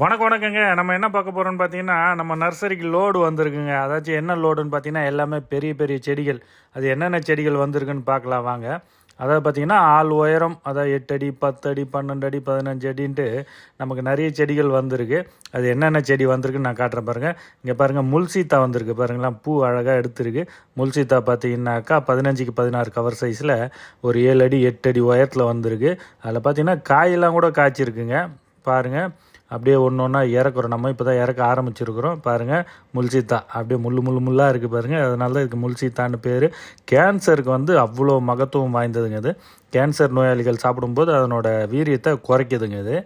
வணக்கம் வணக்கங்க. நம்ம என்ன பார்க்க போகிறோம்னு பார்த்தீங்கன்னா நம்ம நர்சரிக்கு லோடு வந்திருக்குங்க. அதாச்சும் என்ன லோடுன்னு பார்த்தீங்கன்னா எல்லாமே பெரிய பெரிய செடிகள். அது என்னென்ன செடிகள் வந்திருக்குன்னு பார்க்கலாம் வாங்க. அதாவது பார்த்தீங்கன்னா ஆள் உயரம் அதாவது எட்டு அடி பத்து அடி பன்னெண்டு அடி பதினஞ்சு அடின்ட்டு நமக்கு நிறைய செடிகள் வந்திருக்கு. அது என்னென்ன செடி வந்திருக்குன்னு நான் காட்டுறேன் பாருங்கள் இங்கே பாருங்கள் முல்சீத்தா வந்திருக்கு பாருங்களேன் பூ அழகாக எடுத்திருக்கு. முல்சீத்தா பார்த்தீங்கன்னாக்கா பதினஞ்சுக்கு பதினாறு கவர் சைஸில் ஒரு ஏழு அடி எட்டு அடி உயரத்தில் வந்திருக்கு. அதில் பார்த்தீங்கன்னா காயெல்லாம் கூட காய்ச்சிருக்குங்க. பாருங்கள் அப்படியே ஒன்று ஒன்றா இறக்குறோம். நம்ம இப்போ தான் இறக்க ஆரம்பிச்சிருக்கிறோம். பாருங்கள் முல்சீத்தா அப்படியே முள்ளு முள்ளு முள்ளாக இருக்குது பாருங்கள் அதனால தான் இதுக்கு முல்சீத்தான்னு பேர். கேன்சருக்கு வந்து அவ்வளோ மகத்துவம் வாய்ந்ததுங்க இது. கேன்சர் நோயாளிகள் சாப்பிடும்போது அதனோட வீரியத்தை குறைக்குதுங்க இது.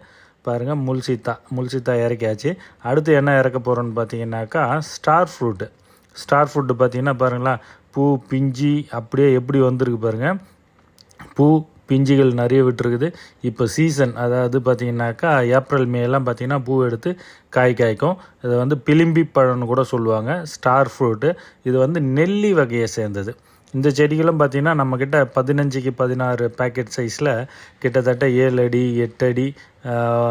பாருங்கள் முல்சீத்தா முல்சீத்தா இறக்கியாச்சு. அடுத்து என்ன இறக்க போகிறோன்னு பார்த்தீங்கன்னாக்கா ஸ்டார் ஃப்ரூட்டு. ஸ்டார் ஃப்ரூட்டு பார்த்தீங்கன்னா பாருங்களேன் பூ பிஞ்சி அப்படியே எப்படி வந்திருக்கு பாருங்கள் பூ பிஞ்சுகள் நிறைய விட்டுருக்குது. இப்போ சீசன் அதாவது பார்த்தீங்கன்னாக்கா ஏப்ரல் மேலாம் பார்த்தீங்கன்னா பூ எடுத்து காய் காய்க்கும். இதை வந்து பிலிம்பி பழம்னு கூட சொல்லுவாங்க ஸ்டார் ஃப்ரூட்டு இது வந்து நெல்லி வகையை சேர்ந்தது. இந்த செடிகளும் பார்த்திங்கன்னா நம்மக்கிட்ட பதினஞ்சுக்கு பதினாறு பேக்கெட் சைஸில் கிட்டத்தட்ட ஏழு அடி எட்டு அடி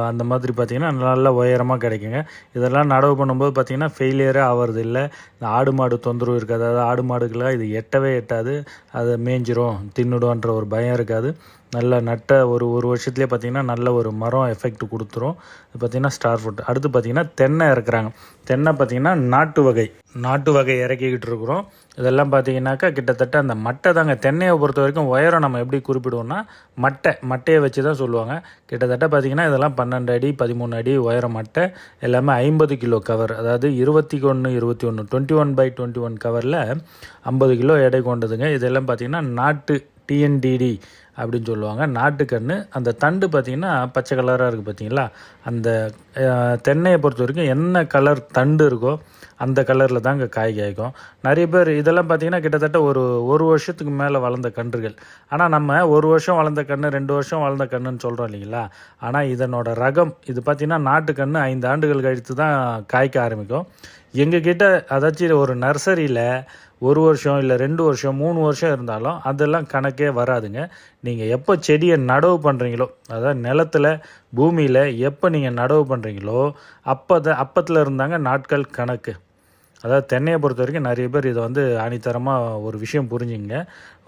அந்த மாதிரி பார்த்திங்கன்னா நல்ல உயரமாக கிடைக்குங்க. இதெல்லாம் நடவு பண்ணும்போது பார்த்திங்கன்னா ஃபெயிலியரே ஆகிறது இல்லை. இந்த ஆடு மாடு தொந்தரவு இருக்காது. அதாவது ஆடு மாடுக்கெல்லாம் இது எட்டவே எட்டாது. அதை மேய்ஞ்சிரும் தின்னுடும்ன்ற ஒரு பயம் இருக்காது. நல்ல நட்ட ஒரு ஒரு வருஷத்துலேயே பார்த்திங்கன்னா நல்ல ஒரு மரம் எஃபெக்ட் கொடுத்துரும். பார்த்திங்கன்னா ஸ்டார் ஃபுட் அடுத்து பார்த்திங்கன்னா தென்னை இறக்குறாங்க. தென்னை பார்த்திங்கன்னா நாட்டு வகை. நாட்டு வகை இறக்கிக்கிட்டு இருக்கிறோம். இதெல்லாம் பார்த்திங்கனாக்கா கிட்டத்தட்ட அந்த மட்டை தாங்க. தென்னையை பொறுத்த வரைக்கும் உயரம் நம்ம எப்படி குறிப்பிடுவோம்னா மட்டை. மட்டையை வச்சு தான் சொல்லுவாங்க. கிட்டத்தட்ட பார்த்திங்கன்னா இதெல்லாம் பன்னெண்டு அடி பதிமூணு அடி உயரம் மட்டை எல்லாமே ஐம்பது கிலோ கவர். அதாவது இருபத்தி ஒன்று இருபத்தி ஒன்று twenty one by twenty one கவரில் ஐம்பது கிலோ எடை கொண்டதுங்க. இதெல்லாம் பார்த்தீங்கன்னா நாட்டு டிஎன்டிடி அப்படின்னு சொல்லுவாங்க. நாட்டுக்கன்று அந்த தண்டு பார்த்திங்கன்னா பச்சை கலராக இருக்குது பார்த்தீங்களா? அந்த தென்னையை பொறுத்த வரைக்கும் என்ன கலர் தண்டு இருக்கோ அந்த கலரில் தாங்க காய் காய்க்கும். நிறைய பேர் இதெல்லாம் பார்த்தீங்கன்னா கிட்டத்தட்ட ஒரு ஒரு வருஷத்துக்கு மேலே வளர்ந்த கன்றுகள். ஆனால் நம்ம ஒரு வருஷம் வளர்ந்த கன்று ரெண்டு வருஷம் வளர்ந்த கன்றுன்னு சொல்கிறோம் இல்லைங்களா? ஆனால் இதனோட ரகம் இது பார்த்திங்கன்னா நாட்டுக்கன்று ஐந்து ஆண்டுகள் கழித்து தான் காய்க்க ஆரம்பிக்கும். எங்ககிட்ட அதாச்சும் ஒரு நர்சரியில் ஒரு வருஷம் இல்லை ரெண்டு வருஷம் மூணு வருஷம் இருந்தாலும் அதெல்லாம் கணக்கே வராதுங்க. நீங்கள் எப்போ செடியை நடவு பண்ணுறீங்களோ அதாவது நிலத்தில் பூமியில் எப்போ நீங்கள் நடவு பண்ணுறீங்களோ அப்போ அப்பத்தில் இருந்தாங்க நாட்கள் கணக்கு. அதாவது தென்னையை பொறுத்த வரைக்கும் நிறைய பேர் இதை வந்து ஆணித்தரமாக ஒரு விஷயம் புரிஞ்சுங்க.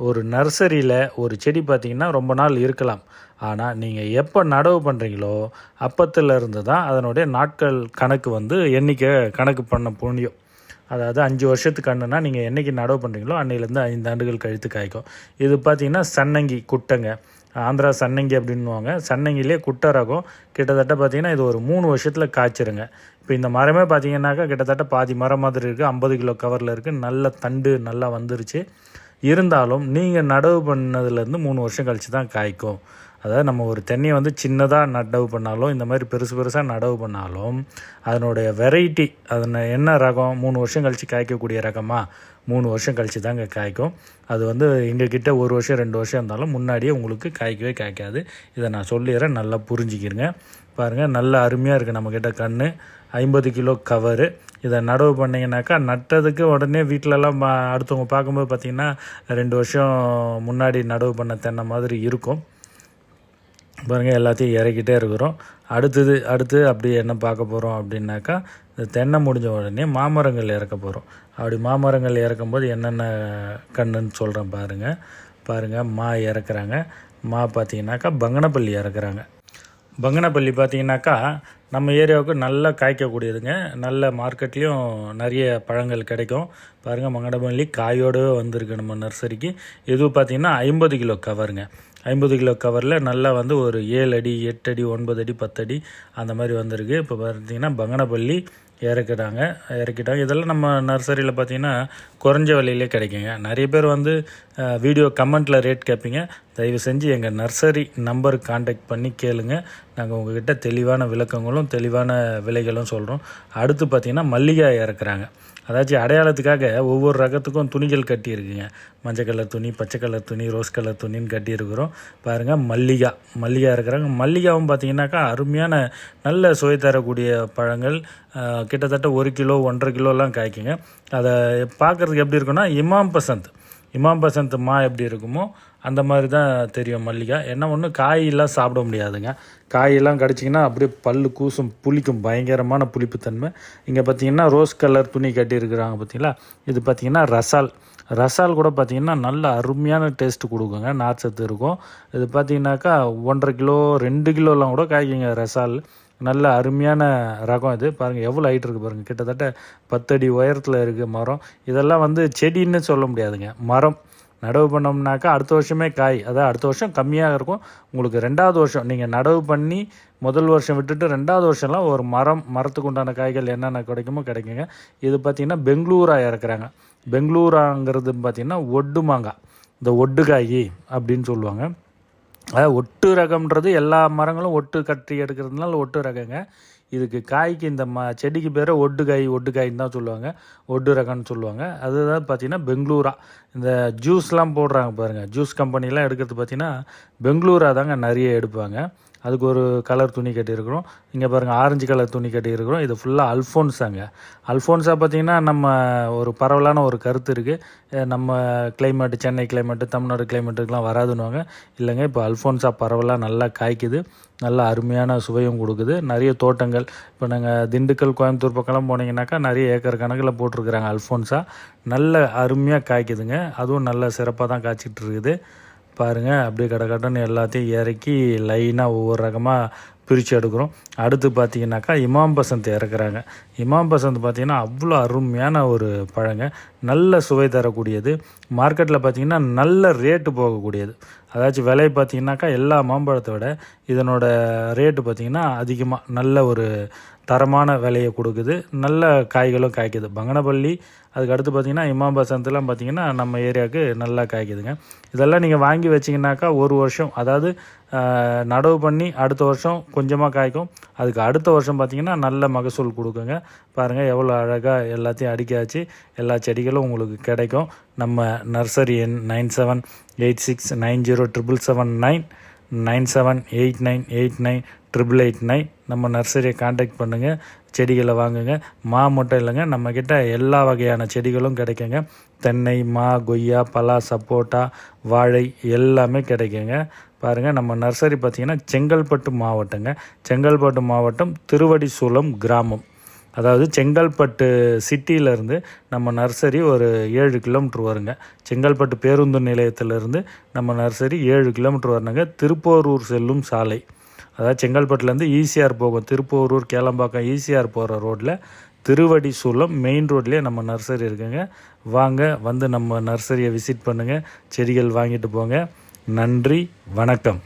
ஒரு நர்சரியில் ஒரு செடி பார்த்திங்கன்னா ரொம்ப நாள் இருக்கலாம். ஆனால் நீங்கள் எப்போ நடவு பண்ணுறீங்களோ அப்பத்தில் இருந்து தான் அதனுடைய நாட்கள் கணக்கு வந்து எண்ணிக்கை கணக்கு பண்ண புண்ணியம். அதாவது அஞ்சு வருஷத்துக்கு கண்ணுனா நீங்கள் என்னைக்கு நடவு பண்ணுறீங்களோ அன்னையிலேருந்து ஐந்து ஆண்டுகள் கழித்து காய்க்கும். இது பார்த்தீங்கன்னா சன்னங்கி குட்டைங்க. ஆந்திரா சன்னங்கி அப்படின்னுவாங்க. சன்னங்கிலே குட்டை ரகம். கிட்டத்தட்ட பார்த்தீங்கன்னா இது ஒரு மூணு வருஷத்தில் காய்ச்சிருங்க. இப்போ இந்த மரமே பார்த்தீங்கன்னாக்கா கிட்டத்தட்ட பாதி மரம் மாதிரி இருக்குது ஐம்பது கிலோ கவரில் இருக்குது நல்ல தண்டு நல்லா வந்துருச்சு. இருந்தாலும் நீங்கள் நடவு பண்ணதுலேருந்து மூணு வருஷம் கழித்து தான் காய்க்கும். அதாவது நம்ம ஒரு தென்னையை வந்து சின்னதாக நடவு பண்ணாலும் இந்த மாதிரி பெருசு பெருசாக நடவு பண்ணாலும் அதனுடைய வெரைட்டி அதனை என்ன ரகம் மூணு வருஷம் கழித்து காய்க்கக்கூடிய ரகமாக மூணு வருஷம் கழித்து தாங்க காய்க்கும். அது வந்து எங்ககிட்ட ஒரு வருஷம் ரெண்டு வருஷம் இருந்தாலும் முன்னாடியே உங்களுக்கு காய்க்கவே காய்க்காது. இதை நான் சொல்லிடுறேன் நல்லா புரிஞ்சுக்கிருங்க. பாருங்கள் நல்ல அருமையாக இருக்குது நம்மக்கிட்ட கன்று ஐம்பது கிலோ கவரு. இதை நடவு பண்ணிங்கனாக்கா நட்டதுக்கு உடனே வீட்டிலலாம் அடுத்தவங்க பார்க்கும்போது பார்த்திங்கன்னா ரெண்டு வருஷம் முன்னாடி நடவு பண்ண தென்னை மாதிரி இருக்கும். பாருங்கள் எல்லாத்தையும் இறக்கிட்டே இருக்கிறோம். அடுத்தது அடுத்து அப்படி என்ன பார்க்க போகிறோம் அப்படின்னாக்கா இந்த தென்னை முடிஞ்ச உடனே மாமரங்கள் இறக்க போகிறோம் அப்படி மாமரங்கள் இறக்கும்போது என்னென்ன கண்ணுன்னு சொல்கிறேன் பாருங்கள் பாருங்கள் மா இறக்குறாங்க. மா பார்த்தீங்கன்னாக்கா பங்கனப்பள்ளி இறக்குறாங்க. பங்கனப்பள்ளி பார்த்தீங்கன்னாக்கா நம்ம ஏரியாவுக்கு நல்லா காய்க்கக்கூடியதுங்க. நல்ல மார்க்கெட்லேயும் நிறைய பழங்கள் கிடைக்கும். பாருங்கள் மங்கனப்பள்ளி காயோடவே வந்திருக்கு நம்ம நர்சரிக்கு. இது பார்த்தீங்கன்னா ஐம்பது கிலோ கவருங்க. ஐம்பது கிலோ கவரில் நல்லா வந்து ஒரு ஏழு அடி எட்டு அடி ஒன்பது அடி பத்து அடி அந்த மாதிரி வந்திருக்கு. இப்போ பார்த்தீங்கன்னா பங்கனப்பள்ளி இறக்குறாங்க. இறக்கிட்டாங்க இதெல்லாம் நம்ம நர்சரியில் பார்த்தீங்கன்னா குறைஞ்ச விலையிலே கிடைக்குங்க. நிறைய பேர் வந்து வீடியோ கமெண்ட்டில் ரேட் கேட்பீங்க. தயவு செஞ்சு எங்கள் நர்சரி நம்பருக்கு காண்டாக்ட் பண்ணி கேளுங்க. நாங்கள் உங்ககிட்ட தெளிவான விளக்கங்களும் தெளிவான விலைகளும் சொல்கிறோம் அடுத்து பார்த்திங்கன்னா மல்லிகை இறக்குறாங்க. அதாச்சும் அடையாளத்துக்காக ஒவ்வொரு ரகத்துக்கும் துணிகள் கட்டியிருக்குங்க. மஞ்சள் கலர் துணி பச்சை கலர் துணி ரோஸ் கலர் துணின்னு கட்டியிருக்கிறோம். பாருங்கள் மல்லிகா. மல்லிகா இருக்கிறாங்க மல்லிகாவும் பார்த்தீங்கன்னாக்கா அருமையான நல்ல சுவை தரக்கூடிய பழங்கள். கிட்டத்தட்ட ஒரு கிலோ ஒன்றரை கிலோலாம் காய்க்குங்க. அதை பார்க்குறதுக்கு எப்படி இருக்குன்னா இமாம் பசந்த். இமாம் பசந்த் மா எப்படி இருக்குமோ அந்த மாதிரி தான் தெரியும் மல்லிகை. என்ன ஒன்று காயெல்லாம் சாப்பிட முடியாதுங்க. காயெல்லாம் கடிச்சிங்கன்னா அப்படியே பல் கூசும் புளிக்கும். பயங்கரமான புளிப்புத்தன்மை. இங்கே பார்த்தீங்கன்னா ரோஸ் கலர் துணி கட்டியிருக்கிறாங்க பார்த்தீங்களா இது பார்த்திங்கன்னா ரசால். ரசால் கூட பார்த்திங்கன்னா நல்ல அருமையான டேஸ்ட் கொடுக்குங்க. நார்ச்சத்து இருக்கும். இது பார்த்தீங்கன்னாக்கா ஒன்றரை கிலோ ரெண்டு கிலோலாம் கூட காய்க்குங்க ரசால். நல்ல அருமையான ரகம் இது. பாருங்கள் எவ்வளோ ஹைட் இருக்குது பாருங்கள் கிட்டத்தட்ட பத்தடி உயரத்தில் இருக்குது மரம். இதெல்லாம் வந்து செடின்னு சொல்ல முடியாதுங்க. மரம். நடவு பண்ணோம்னாக்கா அடுத்த வருஷமே காய். அதாவது அடுத்த வருஷம் கம்மியாக இருக்கும். உங்களுக்கு ரெண்டாவது வருஷம் நீங்கள் நடவு பண்ணி முதல் வருஷம் விட்டுட்டு ரெண்டாவது வருஷம்லாம் ஒரு மரம் மரத்துக்கு உண்டான காய்கள் என்னென்ன கிடைக்குமோ கிடைக்குங்க. இது பார்த்திங்கன்னா பெங்களூரா இறக்குறாங்க. பெங்களூராங்கிறது பார்த்திங்கன்னா ஒட்டு மாங்காய் இந்த ஒட்டு காய் அப்படின்னு சொல்லுவாங்க. அதாவது ஒட்டு ரகம்ன்றது எல்லா மரங்களும் ஒட்டு கட்டி எடுக்கிறதுனால ஒட்டு ரகங்க. இதுக்கு காய்க்கு இந்த ம செடிக்கு பேர் ஒட்டு காய் ஒட்டு காயின்னு தான் சொல்லுவாங்க. ஒட்டு ரகம்னு சொல்லுவாங்க. அதுதான் பார்த்தீங்கன்னா பெங்களூரா. இந்த ஜூஸ்லாம் போடுறாங்க பாருங்கள் ஜூஸ் கம்பெனிலாம் எடுக்கிறது பார்த்தீங்கன்னா பெங்களூரா தாங்க நிறைய எடுப்பாங்க. அதுக்கு ஒரு கலர் துணி கட்டியிருக்கிறோம். இங்கே பாருங்கள் ஆரஞ்சு கலர் துணி கட்டியிருக்கிறோம். இது ஃபுல்லாக அல்ஃபோன்ஸாங்க அல்ஃபோன்ஸா பார்த்திங்கன்னா நம்ம ஒரு பரவலான ஒரு கருத்து இருக்குது நம்ம கிளைமேட்டு சென்னை கிளைமேட்டு தமிழ்நாடு கிளைமேட்டுக்கெலாம் வராதுன்னுவாங்க. இல்லைங்க இப்போ அல்ஃபோன்ஸா பரவலாக நல்லா காய்க்குது. நல்லா அருமையான சுவையும் கொடுக்குது. நிறைய தோட்டங்கள் இப்போ நாங்கள் திண்டுக்கல் கோயம்புத்தூர் பக்கம்லாம் போனீங்கன்னாக்கா நிறைய ஏக்கர் கணக்கில் போட்டிருக்கிறாங்க அல்ஃபோன்ஸா நல்ல அருமையாக காய்க்குதுங்க. அதுவும் நல்ல சிறப்பாக தான் காய்ச்சிட்டு இருக்குது. பாருங்கள் அப்படியே கடை கடன்னு எல்லாத்தையும் இறக்கி லைனாக ஒவ்வொரு ரகமாக பிரித்து எடுக்கிறோம். அடுத்து பார்த்தீங்கன்னாக்கா இமாம் பசந்த் இறக்குறாங்க. இமாம் பசந்த் பார்த்தீங்கன்னா அவ்வளோ அருமையான ஒரு பழங்க. நல்ல சுவை தரக்கூடியது. மார்க்கெட்டில் பார்த்திங்கன்னா நல்ல ரேட்டு போகக்கூடியது. அதாச்சும் விலை பார்த்தீங்கன்னாக்கா எல்லா மாம்பழத்தை விட இதனோட ரேட்டு பார்த்தீங்கன்னா அதிகமாக நல்ல ஒரு தரமான விலையை கொடுக்குது. நல்ல காய்களும் காய்க்குது. பங்கனப்பள்ளி அதுக்கு அடுத்து பார்த்தீங்கன்னா இமாம் பசந்தெலாம் நம்ம ஏரியாவுக்கு நல்லா காய்க்குதுங்க. இதெல்லாம் நீங்கள் வாங்கி வச்சிங்கனாக்கா ஒரு வருஷம் அதாவது நடவு பண்ணி அடுத்த வருஷம் கொஞ்சமாக காய்க்கும். அதுக்கு அடுத்த வருஷம் பார்த்தீங்கன்னா நல்ல மகசூல் கொடுக்குங்க. பாருங்கள் எவ்வளோ அழகாக எல்லாத்தையும் அடிக்காச்சு எல்லா செடிகளும் உங்களுக்கு கிடைக்கும். நம்ம நர்சரி எண் nine seven eight six nine zero triple seven nine nine seven eight nine eight nine triple eight nine நம்ம நர்சரியை காண்டாக்ட் பண்ணுங்கள் செடிகளை வாங்குங்க. மா மட்டும் இல்லைங்க நம்மக்கிட்ட எல்லா வகையான செடிகளும் கிடைக்குங்க. தென்னை மா கொய்யா பலா சப்போட்டா வாழை எல்லாமே கிடைக்குங்க. பாருங்கள் நம்ம நர்சரி பார்த்திங்கன்னா செங்கல்பட்டு மாவட்டங்க. செங்கல்பட்டு மாவட்டம் திருவடிசூலம் கிராமம். அதாவது செங்கல்பட்டு சிட்டியிலேருந்து நம்ம நர்சரி ஒரு ஏழு கிலோமீட்ரு வருங்க. செங்கல்பட்டு பேருந்து நிலையத்திலேருந்து நம்ம நர்சரி ஏழு கிலோமீட்ரு வரணுங்க திருப்போரூர் செல்லும் சாலை. அதாவது செங்கல்பட்டுலேருந்து ஈசிஆர் போகும் திருப்போரூர் கேளம்பாக்கம் ஈசிஆர் போகிற ரோட்டில் திருவடிசூலம் மெயின் ரோட்லேயே நம்ம நர்சரி இருக்குங்க. வாங்க வந்து நம்ம நர்சரியை விசிட் பண்ணுங்கள் செடிகள் வாங்கிட்டு போங்க. நன்றி வணக்கம்.